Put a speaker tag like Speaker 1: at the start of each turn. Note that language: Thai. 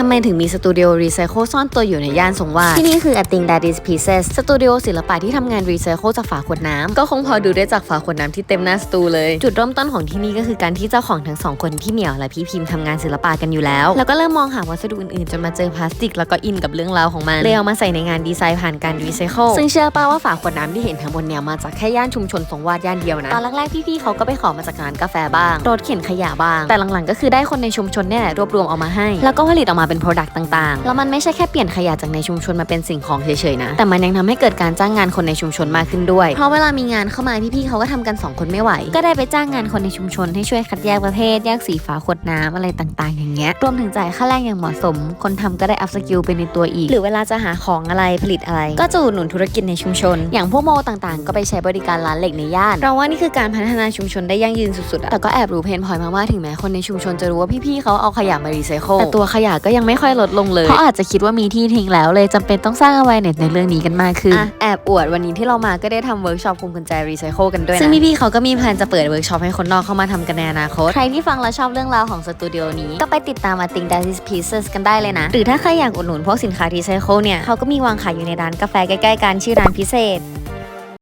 Speaker 1: ทำไมถึงมีสตูดิโอรีไซเคิลซ่อนตัวอยู่ในย่านสงวาทที่นี่คือ a t i n g That is Pieces สตูดิโอศิลปะที่ทำงานรีไซเคิลจากฝาขวดน้ำก็คงพอดูได้จากฝาขวดน้ำที่เต็มหน้าสตูเลย จุดเริ่มต้นของที่นี่ก็คือการที่เจ้าของทั้งสองคนพี่เหมียวและพี่พิมพ์ทำงานศิลปะกันอยู่แล้ว แล้วก็เริ่มมองหาวัสดุอื่นๆ จนมาเจอพลาสติก แล้วก็อินกับเรื่องราวของมันเลยเอามาใส่ในงานดีไซน์ผ่านการรีไซเคิลซึ่งเชื่อป้าว่าฝาขวดน้ำที่เห็นทั้งบนเนี่ยมาจากแค่ย่านชุมชนสงวาทย่านเดียวนะตอนแรกๆพี่ๆเขาก็ไปขอมาจากร้านกาแฟบ้างรถเข็นขยะบ้าง แต่หลังๆ ก็คือได้คนในชุมชนเนี่ยแหละรวบรวมเอามาให้ แล้วก็ผลิตออกมาเป็นโปรดักต์ต่างๆ แล้วมันไม่ใช่แค่เปลี่ยนขยะจากในชุมชนมาเป็นสิ่งของเฉยๆนะ แต่มันยังทำให้เกิดการจ้างงานคนในชุมชนมากขึ้นด้วย เพราะเวลามีงานเข้ามาพี่ๆเขาก็ทำกันสองคนไม่ไหว ก็ได้ไปจ้างงานคนในชุมชนให้ช่วยคัดแยกประเภทแยกสีฝาขวดน้ำอะไรต่างๆ อย่างเงี้ย รวมถึงจ่ายค่าแรงอย่างเหมาะสม คนทำก็ได้อัพสกิลไปในตัวอีก หรือเวลาจะหาของอะไรผลิตอะไร ก็จะอุดหนุนธุรกิจในชุมชน อย่างพวกโมต่างๆ ก็ไปใช้บริการร้านเหล็กในย่านเราว่านี่คือการพัฒนาชุมชนได้ยั่งยืนสุดๆแต่ก็แอบรู้เพนพอยมากๆถึงแม้คนในชุมชนจะรู้ว่าพี่ๆเขาเอาขยะมารีไซเคิลแต่ตัวขยะก็ยังไม่ค่อยลดลงเลย เพราะอาจจะคิดว่ามีที่ทิ้งแล้วเลยจำเป็นต้องสร้าง awareness ในเรื่องนี้กันมากขึ้นอะแอบอวดวันนี้ที่เรามาก็ได้ทำเวิร์กช็อปคุมกุญแจรีไซเคิลกันด้วยนะซึ่งพี่ๆเขาก็มีแผนจะเปิดเวิร์กช็อปให้คนนอกเข้ามาทำกันในอนาคต ใครที่ฟังแล้วชอบเรื่องราวของสตูดิโอนี้ ก็ไปติดตามมาติง That is Pieces กันได้เลยนะ หรือถ้าใครอยากอุดหนุนพวกสินค้ารีไซเคิลเนี่ยเขาก็มีวางขายอยู่ในร้านกาแฟใกล้ๆกันชื่อร้านพิเศษ